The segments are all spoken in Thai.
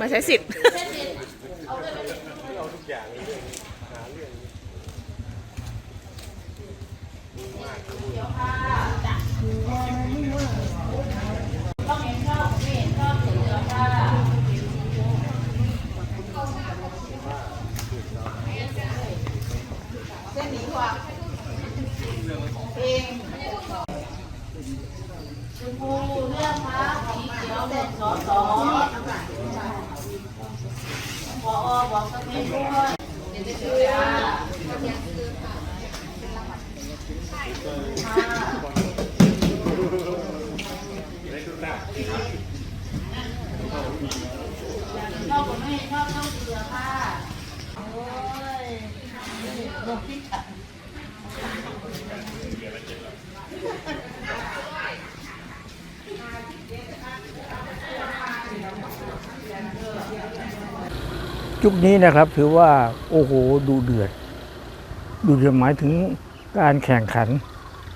มาใช้สิทธิ์เราทุย่ค่อ ชมพูเลือกพักสีเขียวเลือกสอสอพอบอกสเปนด้วยเดี๋ยวจะช่วยอะชอบผมไม่ชอบต้องเกลือค่ะ โอ้ยลงพิษอะ ยุคนี้นะครับถือว่าโอ้โหดูเดือด ดูเดือดหมายถึงการแข่งขัน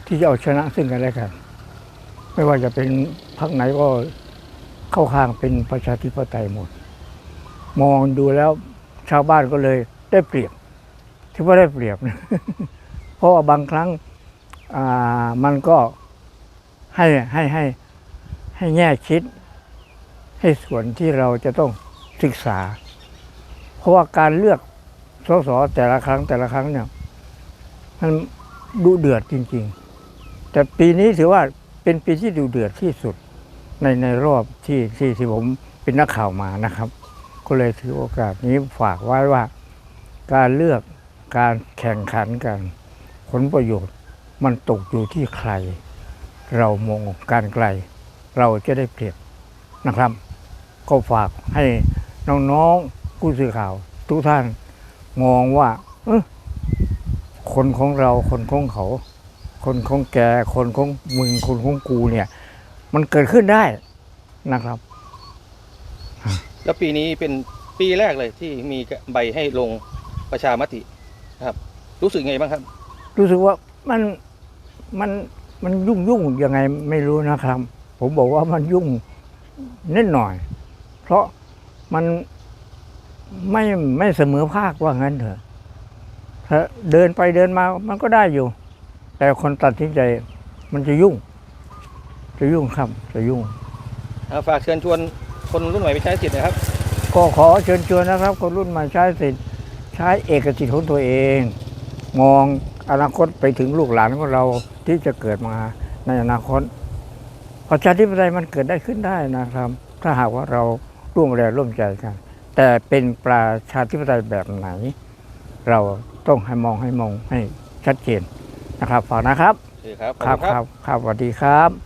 ที่จะเอาชนะซึ่งกันและกัน ไม่ว่าจะเป็นพรรคไหนก็เข้าข้างเป็นประชาธิปไตยหมด มองดูแล้วชาวบ้านก็เลยได้เปรียบถือว่าได้เปรียบนะเพราะว่าบางครั้งมันก็ให้ให้ให้ให้แง่คิด ให้ส่วนที่เราจะต้องศึกษา ราะว่าการเลือกสสแต่ละครั้งแต่ละครั้งเนี่ยมันดูเดือดจริง ๆ แต่ปีนี้ถือว่าเป็นปีที่ดูเดือดที่สุดในในรอบที่ที่ที่ผมเป็นนักข่าวมานะครับ ก็เลยถือโอกาสนี้ฝากไว้ว่า การเลือกการแข่งขันกัน ผลประโยชน์มันตกอยู่ที่ใคร เรามองการไกล เราจะได้เปรียบนะครับ ก็ฝากให้น้องๆ ผู้สื่อข่าว ทุกท่านมองว่าเอ้อคนของเราคนของเขา คนของแกคนของมึงคนของกูเนี่ย มันเกิดขึ้นได้นะครับ แล้วปีนี้เป็นปีแรกเลยที่มีใบให้ลงประชามตินะครับ รู้สึกไงบ้างครับ รู้สึกว่ามันมันมันยุ่งยุ่งยังไงไม่รู้นะครับ ผมบอกว่ามันยุ่งนิดหน่อย เพราะมัน ไม่ไม่เสมอภาคว่างั้นเถอะถ้าเดินไปเดินมามันก็ได้อยู่ แต่คนตัดสินใจมันจะยุ่ง จะยุ่งครับจะยุ่งเอาฝากเชิญชวนคนรุ่นใหม่ไปใช้สิทธิ์นะครับ ก็ขอเชิญชวนนะครับ คนรุ่นใหม่ใช้สิทธิ์ใช้เอกสิทธิ์ของตัวเอง มองอนาคตไปถึงลูกหลานของเราที่จะเกิดมาในอนาคตประชาธิปไตยมันเกิดได้ขึ้นได้นะครับ ถ้าหากว่าเราร่วมแรงร่วมใจกัน แต่เป็นประชาธิปไตยแบบไหน เราต้องให้มองให้มองให้ชัดเจนนะครับฝากนะครับโอเคครับขอบครับคุณครับครับสวัสดีครับ